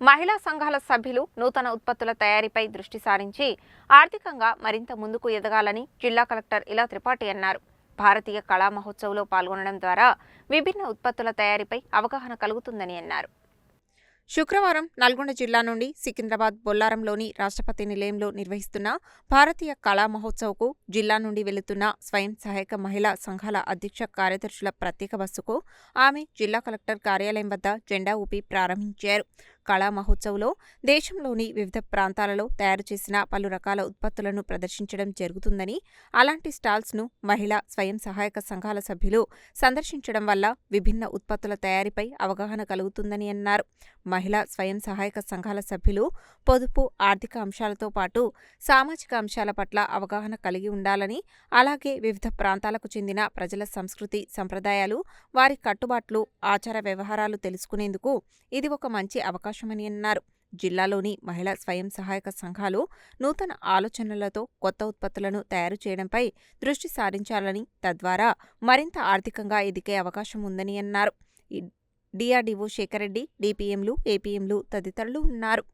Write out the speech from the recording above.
మహిళా సంఘాల సభ్యులు నూతన ఉత్పత్తుల తయారీపై దృష్టి సారించి ఆర్థికంగా మరింత ముందుకు ఎదగాలని జిల్లా కలెక్టర్ ఇలా త్రిపాఠి అన్నారు. భారతీయ కళా మహోత్సవ్లో పాల్గొనడం ద్వారా విభిన్న ఉత్పత్తుల తయారీపై అవగాహన కలుగుతుందని అన్నారు. శుక్రవారం నల్గొండ జిల్లా నుండి సికింద్రాబాద్ బొల్లారంలోని రాష్ట్రపతి నిలయంలో నిర్వహిస్తున్న భారతీయ కళా మహోత్సవ్కు జిల్లా నుండి వెళుతున్న స్వయం సహాయక మహిళా సంఘాల అధ్యక్ష కార్యదర్శుల ప్రత్యేక బస్సుకు ఆమె జిల్లా కలెక్టర్ కార్యాలయం వద్ద జెండా ఊపి ప్రారంభించారు. కళా మహోత్సవ్లో దేశంలోని వివిధ ప్రాంతాలలో తయారు చేసిన పలు రకాల ఉత్పత్తులను ప్రదర్శించడం జరుగుతుందని అలాంటి స్టాల్స్ను మహిళా స్వయం సహాయక సంఘాల సభ్యులు సందర్శించడం వల్ల విభిన్న ఉత్పత్తుల తయారీపై అవగాహన కలుగుతుందని అన్నారు. మహిళా స్వయం సహాయక సంఘాల సభ్యులు పొదుపు ఆర్థిక అంశాలతో పాటు సామాజిక అంశాల పట్ల అవగాహన కలిగి ఉండాలని అలాగే వివిధ ప్రాంతాలకు చెందిన ప్రజల సంస్కృతి సంప్రదాయాలు వారి కట్టుబాట్లు ఆచార వ్యవహారాలు తెలుసుకునేందుకు ఇది ఒక మంచి అవకాశమని అన్నారు. జిల్లాలోని మహిళా స్వయం సహాయక సంఘాలు నూతన ఆలోచనలతో కొత్త ఉత్పత్తులను తయారు చేయడంపై దృష్టి సారించాలని తద్వారా మరింత ఆర్థికంగా ఎదిగే అవకాశం ఉందని అన్నారు. డిఆర్డీఓ శేఖరెడ్డి డిపిఎంలు ఏపీఎంలు తదితరులు ఉన్నారు.